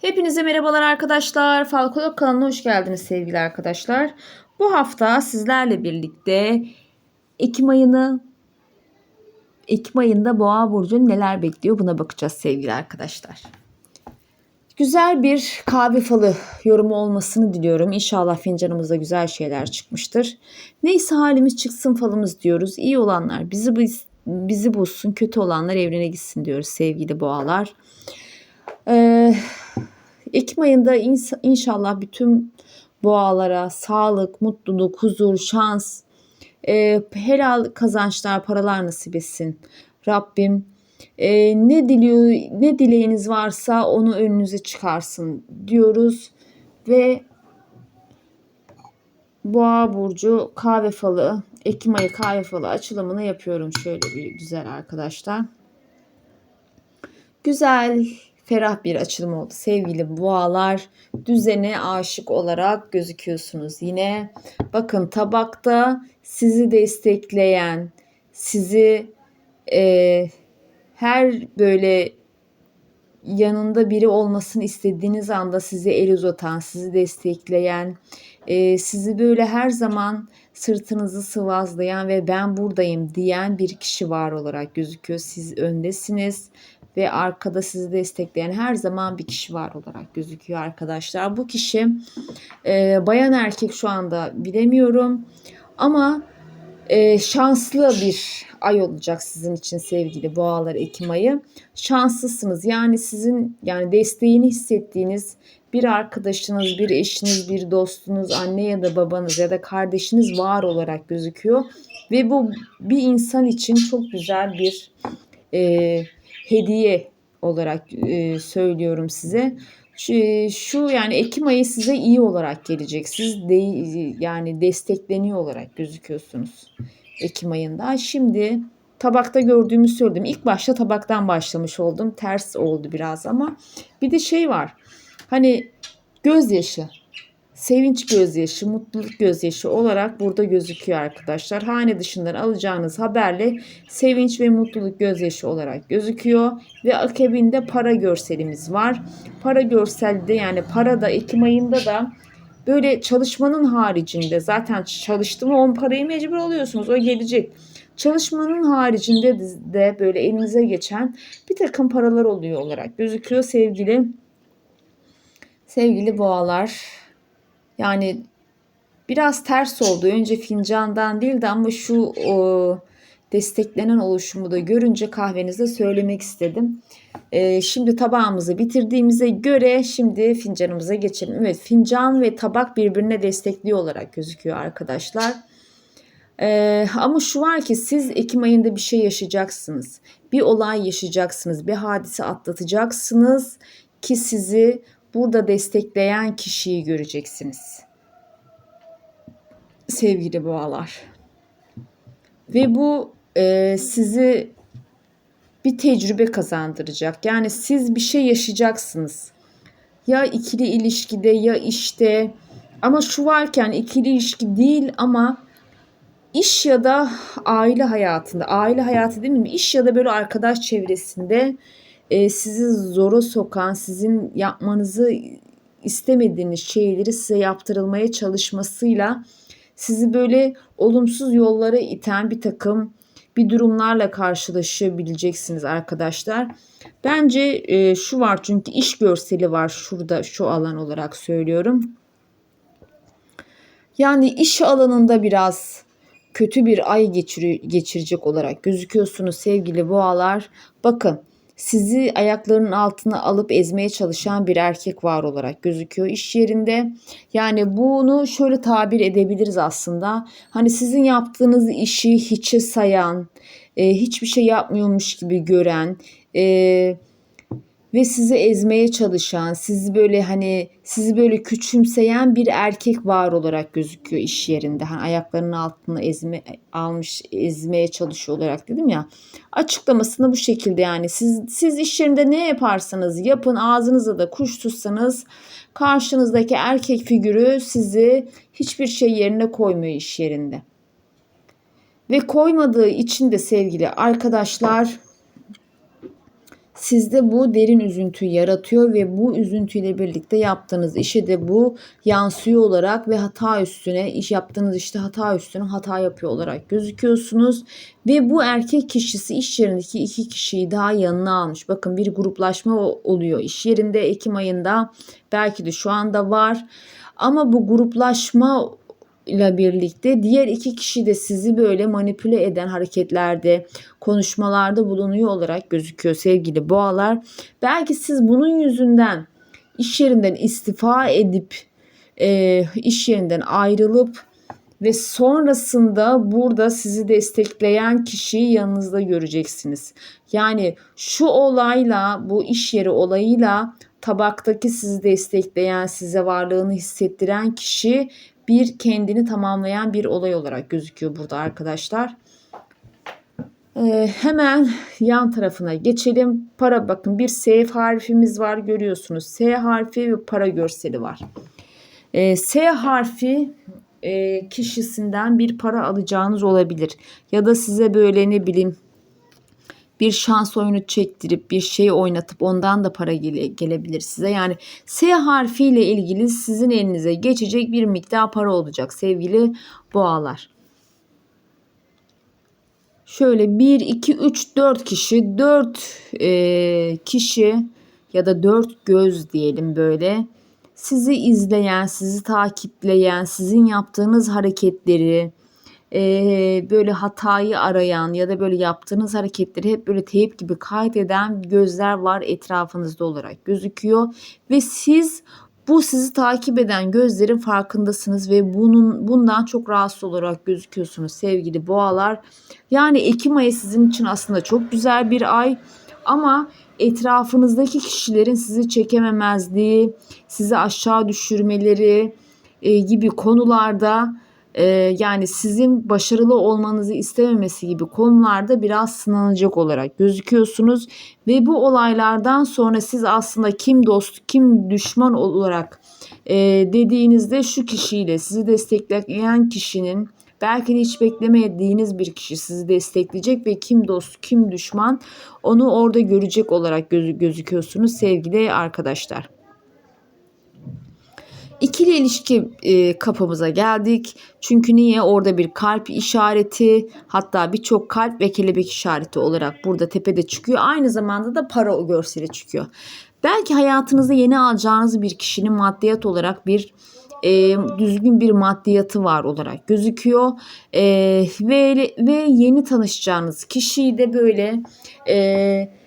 Hepinize merhabalar arkadaşlar. Falkolog kanalına hoş geldiniz sevgili arkadaşlar. Bu hafta sizlerle birlikte Ekim ayını Ekim ayında Boğa burcu neler bekliyor buna bakacağız sevgili arkadaşlar. Güzel bir kahve falı yorumu olmasını diliyorum. İnşallah fincanımızda güzel şeyler çıkmıştır. Neyse halimiz çıksın falımız diyoruz. İyi olanlar bizi bizi bulsun, kötü olanlar evrene gitsin diyoruz sevgili boğalar. Ee, Ekim ayında inşallah bütün boğalara sağlık, mutluluk, huzur, şans, e, helal kazançlar, paralar nasip etsin. Rabbim e, ne diliyor, ne dileğiniz varsa onu önünüze çıkarsın diyoruz ve Boğa burcu kahve falı, Ekim ayı kahve falı açılımını yapıyorum şöyle bir güzel arkadaşlar. Güzel ferah bir açılım oldu. Sevgili boğalar düzene aşık olarak gözüküyorsunuz. Yine bakın tabakta sizi destekleyen, sizi e, her böyle yanında biri olmasını istediğiniz anda size el uzatan, sizi destekleyen, e, sizi böyle her zaman sırtınızı sıvazlayan ve ben buradayım diyen bir kişi var olarak gözüküyor. Siz öndesiniz ve arkada sizi destekleyen her zaman bir kişi var olarak gözüküyor arkadaşlar. Bu kişi e, bayan erkek şu anda bilemiyorum ama e, şanslı bir ay olacak sizin için sevgili boğalar Ekim ayı. Şanslısınız yani sizin yani desteğini hissettiğiniz bir arkadaşınız, bir eşiniz, bir dostunuz, anne ya da babanız ya da kardeşiniz var olarak gözüküyor. Ve bu bir insan için çok güzel bir e, hediye olarak e, söylüyorum size. Şu, şu yani Ekim ayı size iyi olarak gelecek. Siz de yani destekleniyor olarak gözüküyorsunuz Ekim ayında. Şimdi tabakta gördüğümü söyledim. İlk başta tabaktan başlamış oldum. Ters oldu biraz ama bir de şey var. Hani gözyaşı sevinç gözyaşı, mutluluk gözyaşı olarak burada gözüküyor arkadaşlar. Hane dışından alacağınız haberle sevinç ve mutluluk gözyaşı olarak gözüküyor. Ve akabinde para görselimiz var. Para görselde yani para da Ekim ayında da böyle çalışmanın haricinde zaten çalıştı mı on parayı mecbur alıyorsunuz. O gelecek. Çalışmanın haricinde de böyle elinize geçen bir takım paralar oluyor olarak gözüküyor sevgili sevgili boğalar. Yani biraz ters oldu. Önce fincandan değildi ama şu o, desteklenen oluşumu da görünce kahvenizde söylemek istedim. Ee, şimdi tabağımızı bitirdiğimize göre şimdi fincanımıza geçelim. Evet fincan ve tabak birbirine destekliyor olarak gözüküyor arkadaşlar. Ee, ama şu var ki siz Ekim ayında bir şey yaşayacaksınız. Bir olay yaşayacaksınız. Bir hadise atlatacaksınız ki sizi burada destekleyen kişiyi göreceksiniz. Sevgili boğalar. Ve bu e, sizi bir tecrübe kazandıracak. Yani siz bir şey yaşayacaksınız. Ya ikili ilişkide ya işte ama şu varken ikili ilişki değil ama iş ya da aile hayatında, aile hayatı değil mi? İş ya da böyle arkadaş çevresinde e, sizi zora sokan, sizin yapmanızı istemediğiniz şeyleri size yaptırılmaya çalışmasıyla sizi böyle olumsuz yollara iten bir takım bir durumlarla karşılaşabileceksiniz arkadaşlar. Bence e, şu var çünkü iş görseli var şurada şu alan olarak söylüyorum. Yani iş alanında biraz kötü bir ay geçir geçirecek olarak gözüküyorsunuz sevgili boğalar. Bakın sizi ayaklarının altına alıp ezmeye çalışan bir erkek var olarak gözüküyor iş yerinde. Yani bunu şöyle tabir edebiliriz aslında. Hani sizin yaptığınız işi hiçe sayan, e, hiçbir şey yapmıyormuş gibi gören, e, ve sizi ezmeye çalışan, sizi böyle hani sizi böyle küçümseyen bir erkek var olarak gözüküyor iş yerinde. Hani ayaklarının altına ezme almış ezmeye çalışıyor olarak dedim ya. Açıklamasını bu şekilde yani siz siz iş yerinde ne yaparsanız yapın ağzınıza da kuş tutsanız karşınızdaki erkek figürü sizi hiçbir şey yerine koymuyor iş yerinde. Ve koymadığı için de sevgili arkadaşlar sizde bu derin üzüntü yaratıyor ve bu üzüntüyle birlikte yaptığınız işe de bu yansıyor olarak ve hata üstüne iş yaptığınız işte hata üstüne hata yapıyor olarak gözüküyorsunuz ve bu erkek kişisi iş yerindeki iki kişiyi daha yanına almış. Bakın bir gruplaşma oluyor iş yerinde Ekim ayında belki de şu anda var. Ama bu gruplaşma ile birlikte diğer iki kişi de sizi böyle manipüle eden hareketlerde, konuşmalarda bulunuyor olarak gözüküyor sevgili boğalar. Belki siz bunun yüzünden iş yerinden istifa edip e, iş yerinden ayrılıp ve sonrasında burada sizi destekleyen kişiyi yanınızda göreceksiniz. Yani şu olayla bu iş yeri olayıyla tabaktaki sizi destekleyen, size varlığını hissettiren kişi bir kendini tamamlayan bir olay olarak gözüküyor burada arkadaşlar. Ee, hemen yan tarafına geçelim. Para bakın bir S harfimiz var görüyorsunuz. S harfi ve para görseli var. Ee, S harfi e, kişisinden bir para alacağınız olabilir. Ya da size böyle ne bileyim bir şans oyunu çektirip bir şey oynatıp ondan da para gele, gelebilir size. Yani S harfiyle ilgili sizin elinize geçecek bir miktar para olacak sevgili boğalar. Şöyle 1, 2, 3, 4 kişi, 4 e, kişi ya da 4 göz diyelim böyle. Sizi izleyen, sizi takipleyen, sizin yaptığınız hareketleri, e, böyle hatayı arayan ya da böyle yaptığınız hareketleri hep böyle teyip gibi kaydeden gözler var etrafınızda olarak gözüküyor ve siz bu sizi takip eden gözlerin farkındasınız ve bunun bundan çok rahatsız olarak gözüküyorsunuz sevgili boğalar. Yani Ekim ayı sizin için aslında çok güzel bir ay ama etrafınızdaki kişilerin sizi çekememezliği, sizi aşağı düşürmeleri e, gibi konularda e, yani sizin başarılı olmanızı istememesi gibi konularda biraz sınanacak olarak gözüküyorsunuz ve bu olaylardan sonra siz aslında kim dost kim düşman olarak e, dediğinizde şu kişiyle sizi destekleyen kişinin belki de hiç beklemediğiniz bir kişi sizi destekleyecek ve kim dost kim düşman onu orada görecek olarak gözü gözüküyorsunuz sevgili arkadaşlar. İkili ilişki e, kapımıza geldik. Çünkü niye? Orada bir kalp işareti hatta birçok kalp ve kelebek işareti olarak burada tepede çıkıyor. Aynı zamanda da para o görseli çıkıyor. Belki hayatınızda yeni alacağınız bir kişinin maddiyat olarak bir e, düzgün bir maddiyatı var olarak gözüküyor e, ve ve yeni tanışacağınız kişiyi de böyle e,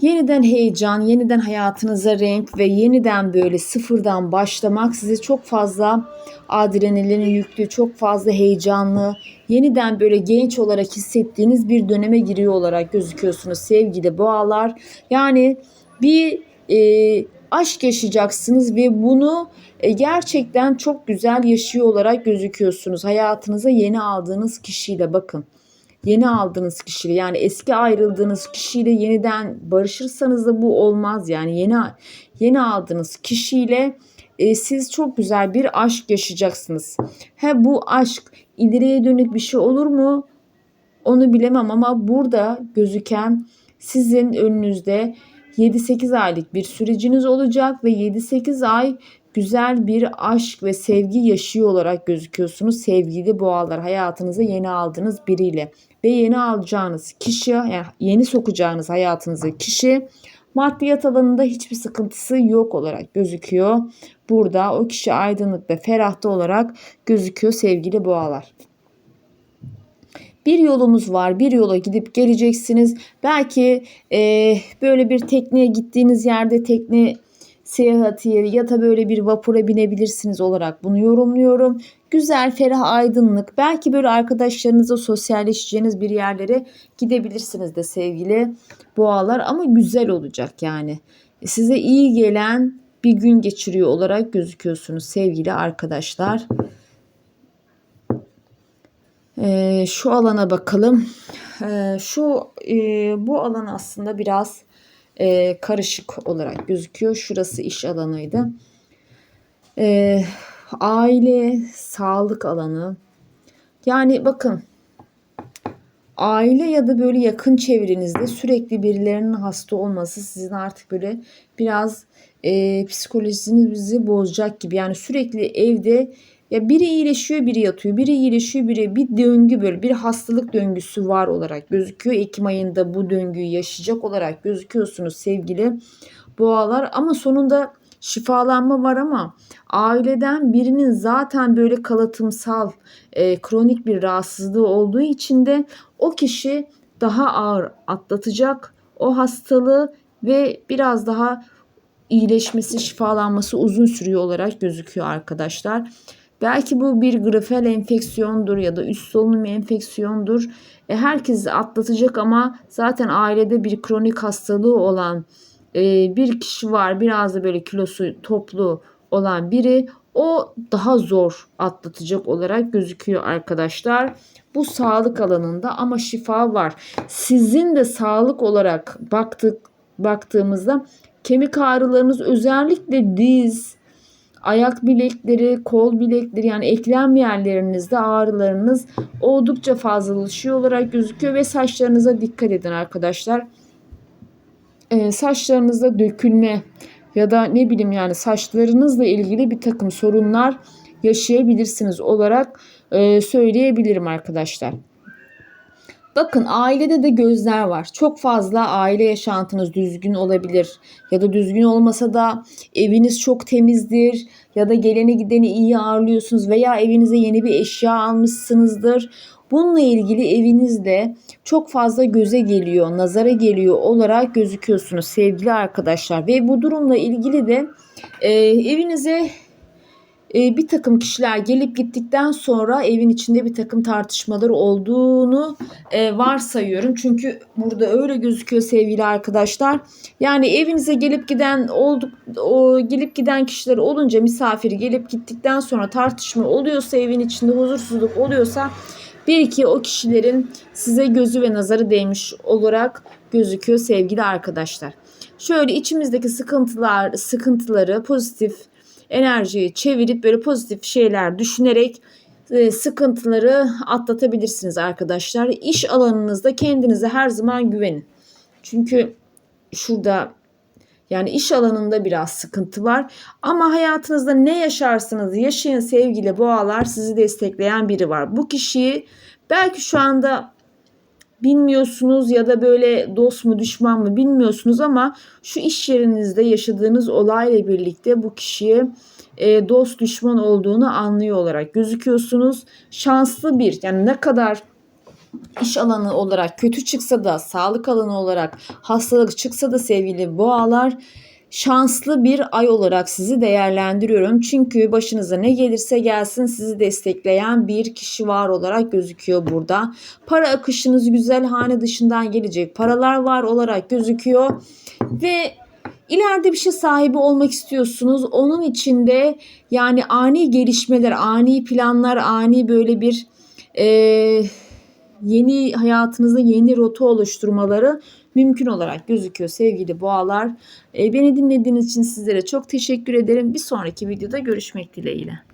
Yeniden heyecan, yeniden hayatınıza renk ve yeniden böyle sıfırdan başlamak sizi çok fazla adrenalin yüklü, çok fazla heyecanlı, yeniden böyle genç olarak hissettiğiniz bir döneme giriyor olarak gözüküyorsunuz sevgili boğalar. Yani bir e, aşk yaşayacaksınız ve bunu e, gerçekten çok güzel yaşıyor olarak gözüküyorsunuz. Hayatınıza yeni aldığınız kişiyle bakın yeni aldığınız kişiyle yani eski ayrıldığınız kişiyle yeniden barışırsanız da bu olmaz. Yani yeni yeni aldığınız kişiyle e, siz çok güzel bir aşk yaşayacaksınız. He bu aşk ileriye dönük bir şey olur mu? Onu bilemem ama burada gözüken sizin önünüzde 7-8 aylık bir süreciniz olacak ve 7-8 ay güzel bir aşk ve sevgi yaşıyor olarak gözüküyorsunuz sevgili boğalar hayatınıza yeni aldığınız biriyle ve yeni alacağınız kişi yani yeni sokacağınız hayatınıza kişi maddiyat alanında hiçbir sıkıntısı yok olarak gözüküyor. Burada o kişi aydınlık ve ferahta olarak gözüküyor sevgili boğalar. Bir yolumuz var. Bir yola gidip geleceksiniz. Belki e, böyle bir tekneye gittiğiniz yerde tekne seyahati ya da böyle bir vapura binebilirsiniz olarak bunu yorumluyorum. Güzel, ferah, aydınlık. Belki böyle arkadaşlarınızla sosyalleşeceğiniz bir yerlere gidebilirsiniz de sevgili boğalar ama güzel olacak yani. Size iyi gelen bir gün geçiriyor olarak gözüküyorsunuz sevgili arkadaşlar. Ee, şu alana bakalım. Ee, şu e, bu alan aslında biraz e, karışık olarak gözüküyor. Şurası iş alanıydı. E, aile, sağlık alanı. Yani bakın aile ya da böyle yakın çevrenizde sürekli birilerinin hasta olması sizin artık böyle biraz e, psikolojinizi bozacak gibi. Yani sürekli evde ya biri iyileşiyor, biri yatıyor, biri iyileşiyor, biri bir döngü böyle bir hastalık döngüsü var olarak gözüküyor. Ekim ayında bu döngüyü yaşayacak olarak gözüküyorsunuz sevgili boğalar ama sonunda şifalanma var ama aileden birinin zaten böyle kalıtımsal e, kronik bir rahatsızlığı olduğu için de o kişi daha ağır atlatacak o hastalığı ve biraz daha iyileşmesi, şifalanması uzun sürüyor olarak gözüküyor arkadaşlar. Belki bu bir grafel enfeksiyondur ya da üst solunum enfeksiyondur. E, herkes atlatacak ama zaten ailede bir kronik hastalığı olan e, bir kişi var. Biraz da böyle kilosu toplu olan biri. O daha zor atlatacak olarak gözüküyor arkadaşlar. Bu sağlık alanında ama şifa var. Sizin de sağlık olarak baktık baktığımızda kemik ağrılarınız özellikle diz, ayak bilekleri, kol bilekleri yani eklem yerlerinizde ağrılarınız oldukça fazlalaşıyor olarak gözüküyor ve saçlarınıza dikkat edin arkadaşlar. Ee, saçlarınızda dökülme ya da ne bileyim yani saçlarınızla ilgili bir takım sorunlar yaşayabilirsiniz olarak e, söyleyebilirim arkadaşlar. Bakın ailede de gözler var. Çok fazla aile yaşantınız düzgün olabilir ya da düzgün olmasa da eviniz çok temizdir ya da geleni gideni iyi ağırlıyorsunuz veya evinize yeni bir eşya almışsınızdır. Bununla ilgili evinizde çok fazla göze geliyor, nazara geliyor olarak gözüküyorsunuz sevgili arkadaşlar. Ve bu durumla ilgili de e, evinize bir takım kişiler gelip gittikten sonra evin içinde bir takım tartışmalar olduğunu e, varsayıyorum. Çünkü burada öyle gözüküyor sevgili arkadaşlar. Yani evinize gelip giden olduk o gelip giden kişiler olunca misafir gelip gittikten sonra tartışma oluyorsa evin içinde huzursuzluk oluyorsa bir iki o kişilerin size gözü ve nazarı değmiş olarak gözüküyor sevgili arkadaşlar. Şöyle içimizdeki sıkıntılar, sıkıntıları pozitif enerjiyi çevirip böyle pozitif şeyler düşünerek e, sıkıntıları atlatabilirsiniz arkadaşlar. İş alanınızda kendinize her zaman güvenin. Çünkü şurada yani iş alanında biraz sıkıntı var. Ama hayatınızda ne yaşarsınız yaşayın sevgili boğalar sizi destekleyen biri var. Bu kişiyi belki şu anda bilmiyorsunuz ya da böyle dost mu düşman mı bilmiyorsunuz ama şu iş yerinizde yaşadığınız olayla birlikte bu kişiye e, dost düşman olduğunu anlıyor olarak gözüküyorsunuz. Şanslı bir yani ne kadar iş alanı olarak kötü çıksa da sağlık alanı olarak hastalık çıksa da sevgili boğalar şanslı bir ay olarak sizi değerlendiriyorum. Çünkü başınıza ne gelirse gelsin sizi destekleyen bir kişi var olarak gözüküyor burada. Para akışınız güzel hane dışından gelecek paralar var olarak gözüküyor. Ve ileride bir şey sahibi olmak istiyorsunuz. Onun içinde yani ani gelişmeler, ani planlar, ani böyle bir e, yeni hayatınızda yeni rota oluşturmaları mümkün olarak gözüküyor sevgili boğalar. E, beni dinlediğiniz için sizlere çok teşekkür ederim. Bir sonraki videoda görüşmek dileğiyle.